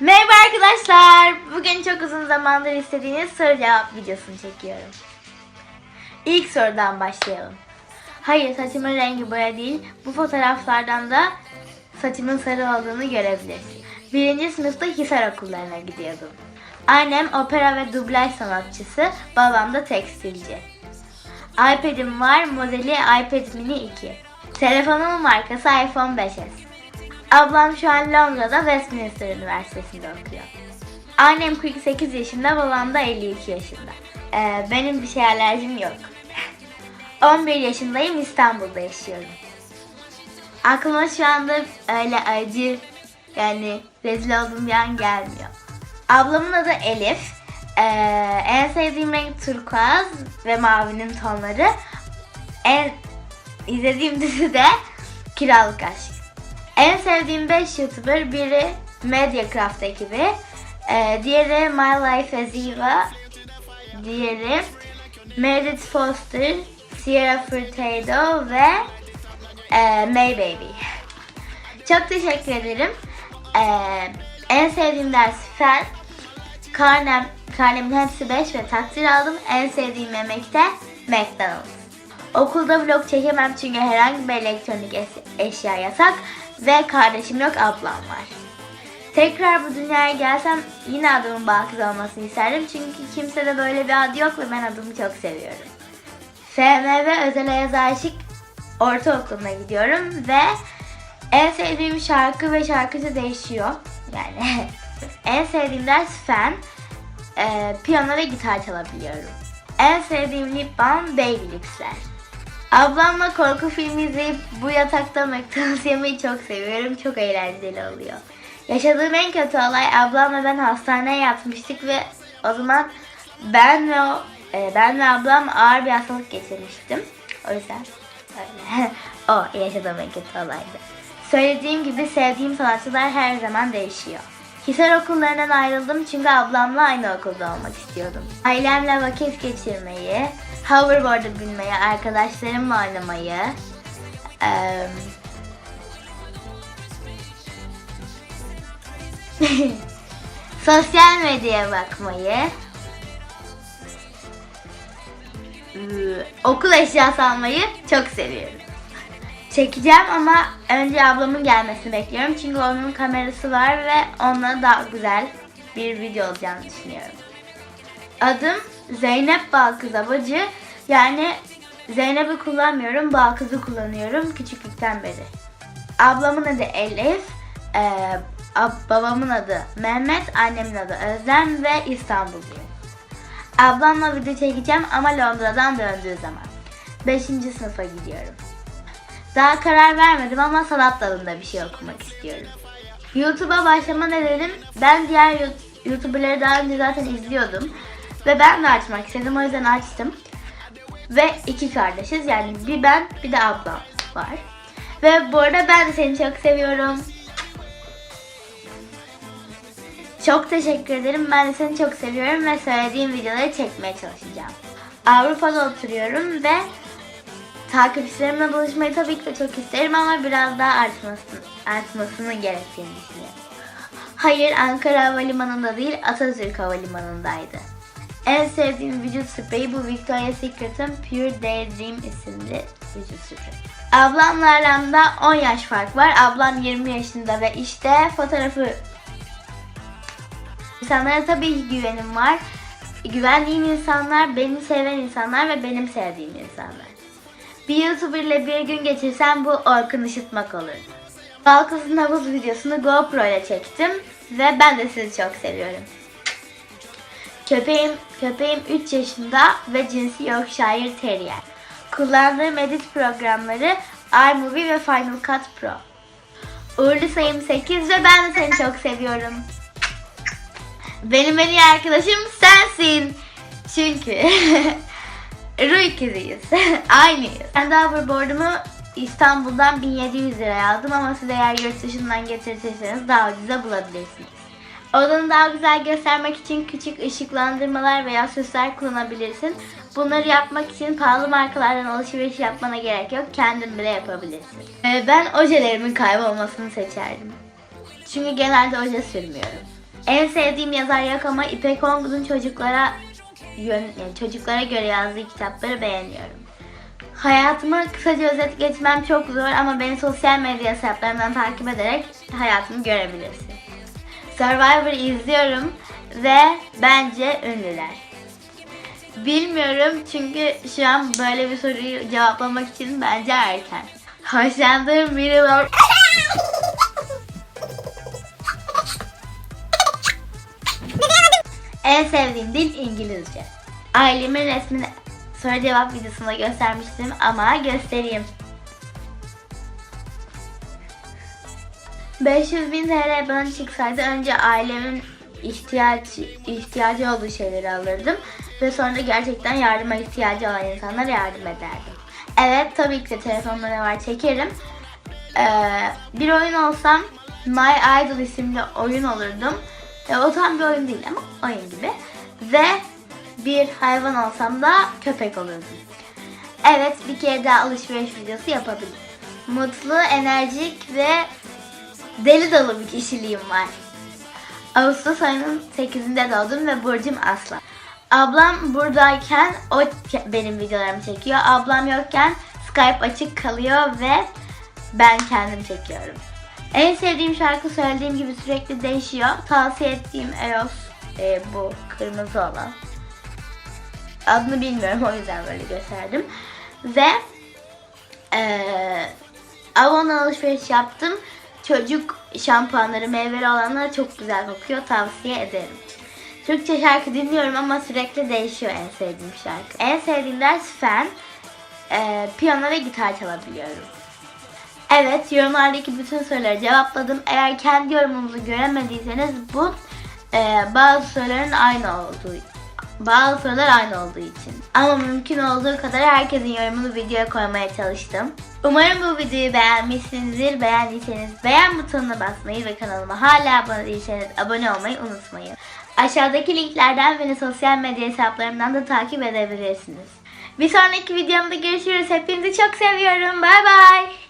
Merhaba arkadaşlar. Bugün çok uzun zamandır istediğiniz soru cevap videosunu çekiyorum. İlk sorudan başlayalım. Hayır saçımın rengi boya değil. Bu fotoğraflardan da saçımın sarı olduğunu görebilirsin. Birinci sınıfta Hisar okullarına gidiyordum. Annem opera ve dublaj sanatçısı, babam da tekstilci. iPad'im var, modeli iPad mini 2. Telefonumun markası iPhone 5s. Ablam şu an Londra'da Westminster Üniversitesi'nde okuyor. Annem 48 yaşında, babam da 52 yaşında. Ee, benim bir şey alerjim yok. 11 yaşındayım, İstanbul'da yaşıyorum. Aklıma şu anda öyle acı, yani rezil olduğum bir an gelmiyor. Ablamın adı Elif. Ee, en sevdiğim renk turkuaz ve mavinin tonları. En izlediğim dizi de Kiralık Aşk. En sevdiğim 5 YouTuber biri Mediacraft ekibi. Ee, diğeri My Life as Eva. Diğeri Meredith Foster, Sierra Furtado ve e, May Baby. Çok teşekkür ederim. Ee, en sevdiğim ders fen. Karnem, karnemin hepsi 5 ve takdir aldım. En sevdiğim yemek de McDonald's. Okulda vlog çekemem çünkü herhangi bir elektronik eşya yasak ve kardeşim yok ablam var. Tekrar bu dünyaya gelsem yine adımın Bakız olmasını isterdim çünkü kimsede böyle bir ad yok ve ben adımı çok seviyorum. FMV Özel Ayaz Aşık Ortaokulu'na gidiyorum ve en sevdiğim şarkı ve şarkıcı değişiyor. Yani en sevdiğim ders fen, e, piyano ve gitar çalabiliyorum. En sevdiğim lip balm Baby Lips'ler. Ablamla korku filmi izleyip bu yatakta McDonald's yemeyi çok seviyorum. Çok eğlenceli oluyor. Yaşadığım en kötü olay ablamla ben hastaneye yatmıştık ve o zaman ben ve o, e, ben ve ablam ağır bir hastalık geçirmiştim. O yüzden öyle. o yaşadığım en kötü olaydı. Söylediğim gibi sevdiğim sanatçılar her zaman değişiyor. Hisar okullarından ayrıldım çünkü ablamla aynı okulda olmak istiyordum. Ailemle vakit geçirmeyi, hoverboard'a binmeyi, arkadaşlarımla oynamayı, sosyal medyaya bakmayı, okul eşyası almayı çok seviyorum. Çekeceğim ama önce ablamın gelmesini bekliyorum. Çünkü onun kamerası var ve onunla daha güzel bir video olacağını düşünüyorum. Adım Zeynep Balkız Abacı. Yani Zeynep'i kullanmıyorum, Balkız'ı kullanıyorum küçüklükten beri. Ablamın adı Elif, eee, ab- babamın adı Mehmet, annemin adı Özlem ve İstanbulluyum. Ablamla video çekeceğim ama Londra'dan döndüğü zaman. 5. sınıfa gidiyorum. Daha karar vermedim ama sanat dalında bir şey okumak istiyorum. YouTube'a başlama nedenim ben diğer YouTuber'ları daha önce zaten izliyordum. Ve ben de açmak istedim o yüzden açtım. Ve iki kardeşiz yani bir ben bir de ablam var. Ve bu arada ben de seni çok seviyorum. Çok teşekkür ederim. Ben de seni çok seviyorum ve söylediğim videoları çekmeye çalışacağım. Avrupa'da oturuyorum ve takipçilerimle buluşmayı tabii ki de çok isterim ama biraz daha artmasını, artmasını gerektiğini düşünüyorum. Hayır Ankara Havalimanı'nda değil Atatürk Havalimanı'ndaydı. En sevdiğim vücut spreyi bu Victoria's Secret'ın Pure Daydream isimli vücut spreyi. Ablamla aramda 10 yaş fark var. Ablam 20 yaşında ve işte fotoğrafı İnsanlara tabii ki güvenim var. Güvendiğim insanlar, beni seven insanlar ve benim sevdiğim insanlar. Bir YouTuber ile bir gün geçirsem bu Orkun Işıtmak olur. Balkız'ın havuz videosunu GoPro ile çektim ve ben de sizi çok seviyorum. Köpeğim, köpeğim 3 yaşında ve cinsi Yorkshire Terrier. Kullandığım edit programları iMovie ve Final Cut Pro. Uğurlu sayım 8 ve ben de seni çok seviyorum. Benim en iyi arkadaşım sensin. Çünkü ruh ikiziyiz. Aynıyız. Ben de hoverboard'umu İstanbul'dan 1700 liraya aldım ama siz eğer yurt dışından getirtirseniz daha ucuza bulabilirsiniz. Odanı daha güzel göstermek için küçük ışıklandırmalar veya süsler kullanabilirsin. Bunları yapmak için pahalı markalardan alışveriş yapmana gerek yok. Kendin bile yapabilirsin. Ee, ben ojelerimin kaybolmasını seçerdim. Çünkü genelde oje sürmüyorum. En sevdiğim yazar yok ama İpek Ongun'un çocuklara yön, yani çocuklara göre yazdığı kitapları beğeniyorum. Hayatımı kısaca özet geçmem çok zor ama beni sosyal medya hesaplarından takip ederek hayatımı görebilirsin. Survivor izliyorum ve bence ünlüler. Bilmiyorum çünkü şu an böyle bir soruyu cevaplamak için bence erken. Hoşlandığım biri var. En sevdiğim dil İngilizce. Ailemin resmini soru cevap videosunda göstermiştim ama göstereyim. 500 bin TL bana çıksaydı önce ailemin ihtiyaç ihtiyacı olduğu şeyleri alırdım ve sonra gerçekten yardıma ihtiyacı olan insanlara yardım ederdim. Evet tabii ki de telefonda ne var çekerim. Ee, bir oyun olsam My Idol isimli oyun olurdum. E, o tam bir oyun değil ama oyun gibi. Ve bir hayvan olsam da köpek olurdum. Evet bir kere daha alışveriş videosu yapabilirim. Mutlu, enerjik ve deli dolu bir kişiliğim var. Ağustos ayının 8'inde doğdum ve burcum aslan. Ablam buradayken o benim videolarımı çekiyor. Ablam yokken Skype açık kalıyor ve ben kendim çekiyorum. En sevdiğim şarkı söylediğim gibi sürekli değişiyor. Tavsiye ettiğim Eros e, bu kırmızı olan. Adını bilmiyorum o yüzden böyle gösterdim. Ve eee Avon alışveriş yaptım. Çocuk şampuanları meyveli olanlar çok güzel kokuyor. Tavsiye ederim. Türkçe şarkı dinliyorum ama sürekli değişiyor en sevdiğim şarkı. En sevdiğim ders fen, eee, piyano ve gitar çalabiliyorum. Evet, yorumlardaki bütün soruları cevapladım. Eğer kendi yorumunuzu göremediyseniz bu eee, bazı soruların aynı olduğu bazı sorular aynı olduğu için. Ama mümkün olduğu kadar herkesin yorumunu videoya koymaya çalıştım. Umarım bu videoyu beğenmişsinizdir. Beğendiyseniz beğen butonuna basmayı ve kanalıma hala abone değilseniz abone olmayı unutmayın. Aşağıdaki linklerden beni sosyal medya hesaplarımdan da takip edebilirsiniz. Bir sonraki videomda görüşürüz. Hepinizi çok seviyorum. Bay bay.